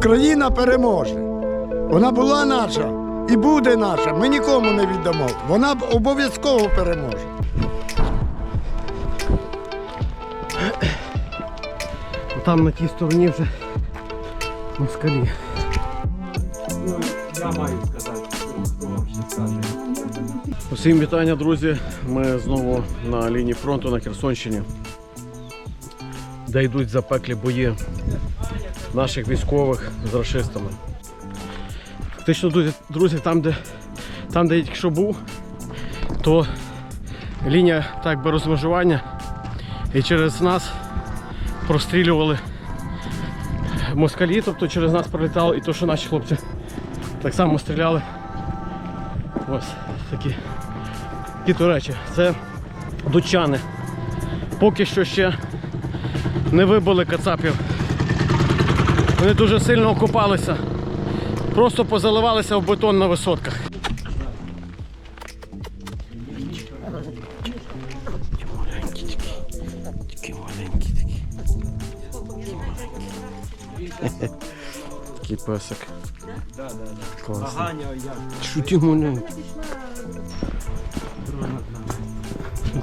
Україна переможе. Вона була наша і буде наша. Ми нікому не віддамо. Вона обов'язково переможе. Там на тій стороні вже москалі. Ну, я маю сказати, хто вам ще скаже. Усім вітання, друзі. Ми знову на лінії фронту на Херсонщині, де йдуть запеклі бої наших військових з рашистами. Фактично, друзі, там, де, там, де я тільки що був, то лінія так би розмежування, і через нас прострілювали москалі, тобто через нас пролітало і то, що наші хлопці так само стріляли. Ось такі, такі речі. Це дучани. Поки що ще не вибили кацапів. Вони дуже сильно окопалися. Просто позаливалися в бетон на висотках. Такий песик. Класний. Аганя, я. Що ти маленький?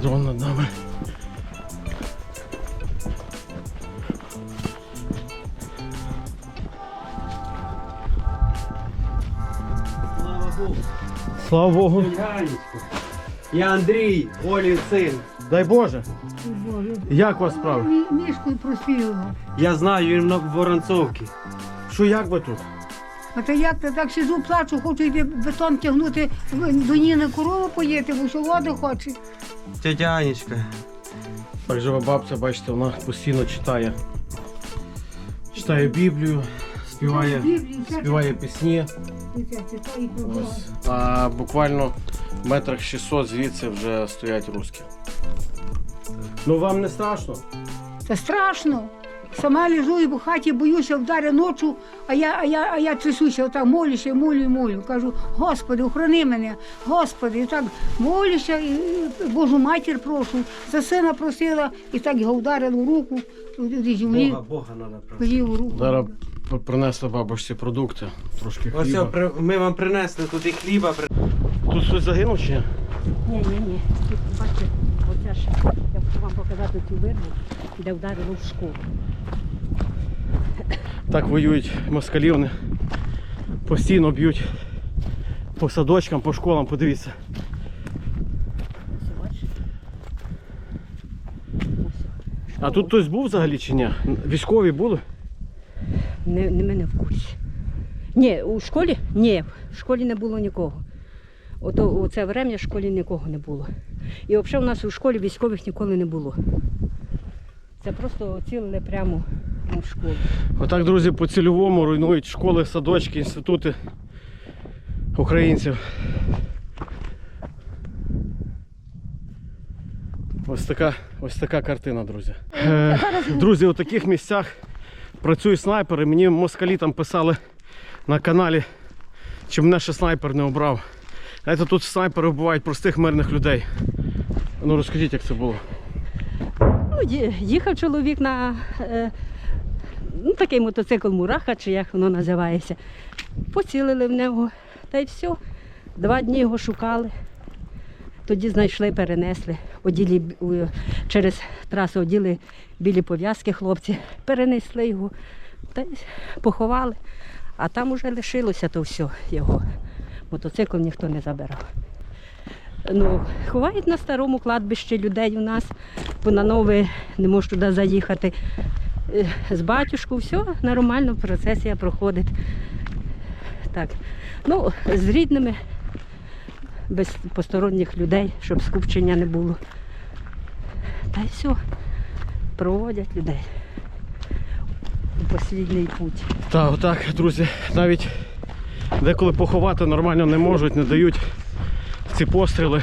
Дрон над нами. Богу. Слава Богу. Я Андрій, Олін син. Дай Боже. Боже. Як у вас справи? Мі- Мішкою просвіло. Я знаю, він на Воронцовці. Що як ви тут? А то як то так сиджу, плачу, хочу йти бетон тягнути, до Ніни корову поїти, бо що воду хоче. Тетя Анечка. Так живе бабця, бачите, вона постійно читає. Читає Біблію, співає, співає пісні. Ось. А буквально метрах 600 звідси вже стоять руски. Ну вам не страшно? Це страшно. Сама лежу і в хаті боюся вдари ночу, а я, а я, а я трясуся, отак молюся, молю, і молю. Кажу, Господи, охорони мене, Господи, і так молюся, і, і Божу матір прошу. За сина просила, і так його вдарило в руку, землі, Бога, Бога треба просити. в. Зараз принесли бабусі продукти, трошки Ось хліба. при- ми вам принесли тут і хліба. при- Тут хтось загинув чи ні? Ні, ні, ні. Тут бачите, оце ж я хочу вам показати цю вирву, де вдарило в школу. Так воюють москалі, вони постійно б'ють по садочкам, по школам, подивіться. Ось, бачите? Ось. А тут хтось був взагалі чи ні? Військові були? Не, не мене в курсі. Ні, у школі? Ні, в школі не було нікого. Ото у це врем'я в школі нікого не було. І взагалі у нас у школі військових ніколи не було. Це просто цілили прямо в школу. Отак, друзі, по цільовому руйнують школи, садочки, інститути українців. Ось така, ось така картина, друзі. Е, друзі, у таких місцях працюють снайпери. Мені москалі там писали на каналі, чи мене ще снайпер не обрав. Знаєте, тут снайпери вбивають простих мирних людей. Ну розкажіть, як це було. Ну, їхав чоловік на е, ну, такий мотоцикл Мураха, чи як воно називається. Поцілили в нього. Та й все. Два дні його шукали. Тоді знайшли, перенесли. Оділи, через трасу оділи білі пов'язки хлопці, перенесли його та поховали. А там уже лишилося то все його. Мотоцикл ніхто не забирав. Ну, ховають на старому кладбищі людей у нас, бо на нове не можу туди заїхати. Е, З батюшку все нормально, процесія проходить. Так. Ну, з рідними, без посторонніх людей, щоб скупчення не було. Та й все. Проводять людей у послідній путь. Так, отак, друзі, навіть деколи поховати нормально не можуть, не дають ці постріли.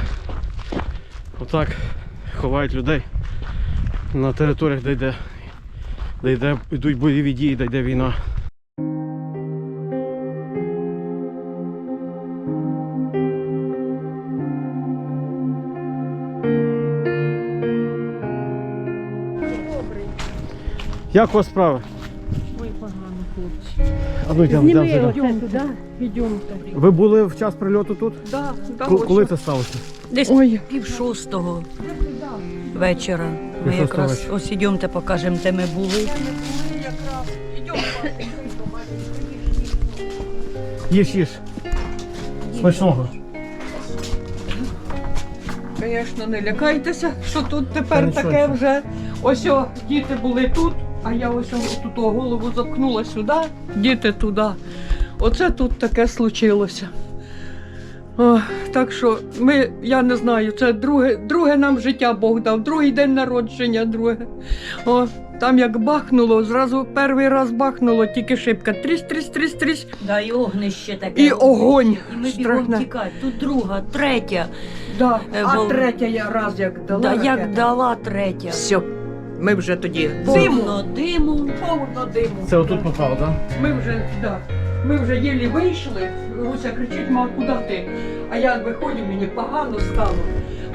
Отак ховають людей на територіях, де йде, де йде, йдуть бойові дії, де йде війна. Як у вас справи? Ой, погано, хлопці. А ну йдемо, йдемо, йдемо. туди, йдемо. Ви були в час прильоту тут? Да, да, Ко- Коли це сталося? Десь Ой. пів шостого вечора. Ми Пів шостого якраз вечора. ось ідемте, покажемо, де ми були. Їж, їж. Смачного. Звісно, не лякайтеся, що тут Та тепер нічого, таке нічого. вже. Ось о, діти були тут, а я ось тут голову заткнула сюди, діти туди. Оце тут таке случилося. О, так що ми, я не знаю, це друге, друге нам життя Бог дав, другий день народження, друге. О, там як бахнуло, зразу перший раз бахнуло, тільки шибка. Тріс, тріс, тріс, тріс. Да, і огнище таке. І огонь І ми бігом тікати. Тут друга, третя. Да. Е, А бо- третя я раз як дала. Да, як дала третя. Все, ми вже тоді Повно диму. повно диму. Це отут попало, так? Ми вже, да, ми вже єлі вийшли. Руся кричить, ма, куди ти? А я виходжу, мені погано стало.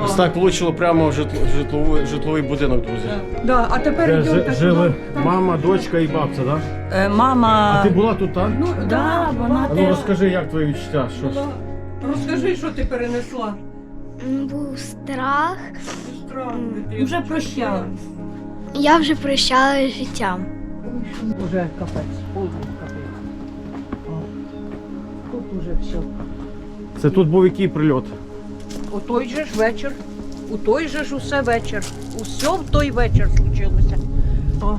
Ось так влучило прямо в житл- житловий, житловий будинок, друзі. Да, а тепер Де йдемо так жили. Так. мама, дочка і бабця, так? Е, мама. А ти була тут, так? Ну, Да, вона А ну теж. розкажи, як твої відчуття? Що ж? була. Розкажи, що ти перенесла. М, Був страх. Страх, дитина. Вже прощалась. Я вже прощалася з життям. Уже капець, повний капець. О, Тут уже все. Це тут був який прильот? У той же ж вечір. У той же ж усе вечір. Усе в той вечір случилося. О.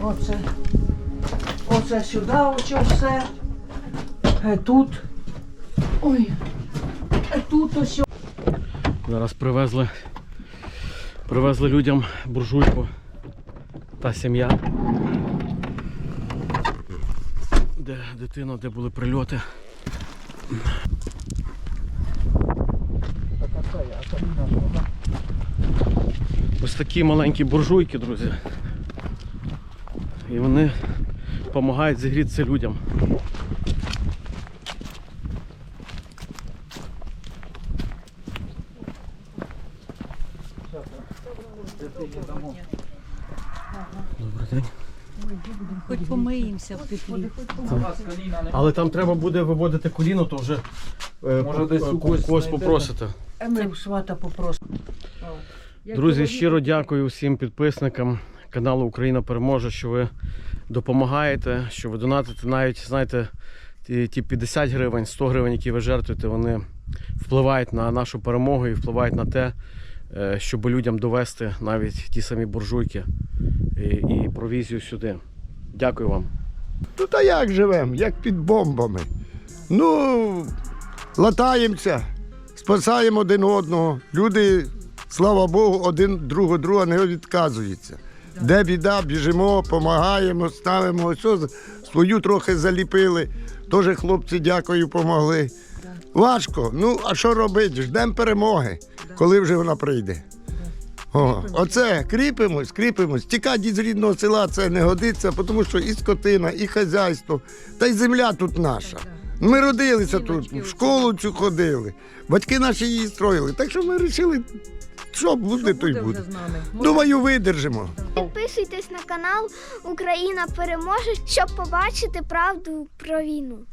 Оце. Оце сюди, оце все. Е, тут. Ой. Е, тут ось. Зараз привезли, привезли людям буржуйку та сім'я. Де дитина, де були прильоти. Ось такі маленькі буржуйки, друзі. І вони допомагають зігрітися людям. Добрий день. Хоч помиємося в теплі. Але там треба буде виводити коліно, то вже е, Може, десь у когось когось знайдете? попросите. Ми в свата попросимо. Друзі, щиро дякую всім підписникам каналу Україна переможе, що ви допомагаєте, що ви донатите навіть, знаєте, ті, ті 50 гривень, 100 гривень, які ви жертвуєте, вони впливають на нашу перемогу і впливають на те, е, щоб людям довести навіть ті самі буржуйки і, і провізію сюди. Дякую вам. Тут а як живемо? Як під бомбами. Ну, латаємося, спасаємо один одного. Люди, слава Богу, один другого друга не відказуються. Де біда, біжимо, допомагаємо, ставимо. Ось ось свою трохи заліпили. Теж хлопці, дякую, помогли. Важко. Ну, а що робити? Ждемо перемоги, коли вже вона прийде. О, оце кріпимось, кріпимось. Тікати з рідного села це не годиться, тому що і скотина, і хазяйство, та й земля тут наша. Ми родилися тут, в школу цю ходили. Батьки наші її строїли. Так що ми вирішили, що буде, то й буде. Думаю, видержимо. Підписуйтесь на канал Україна переможе, щоб побачити правду про війну.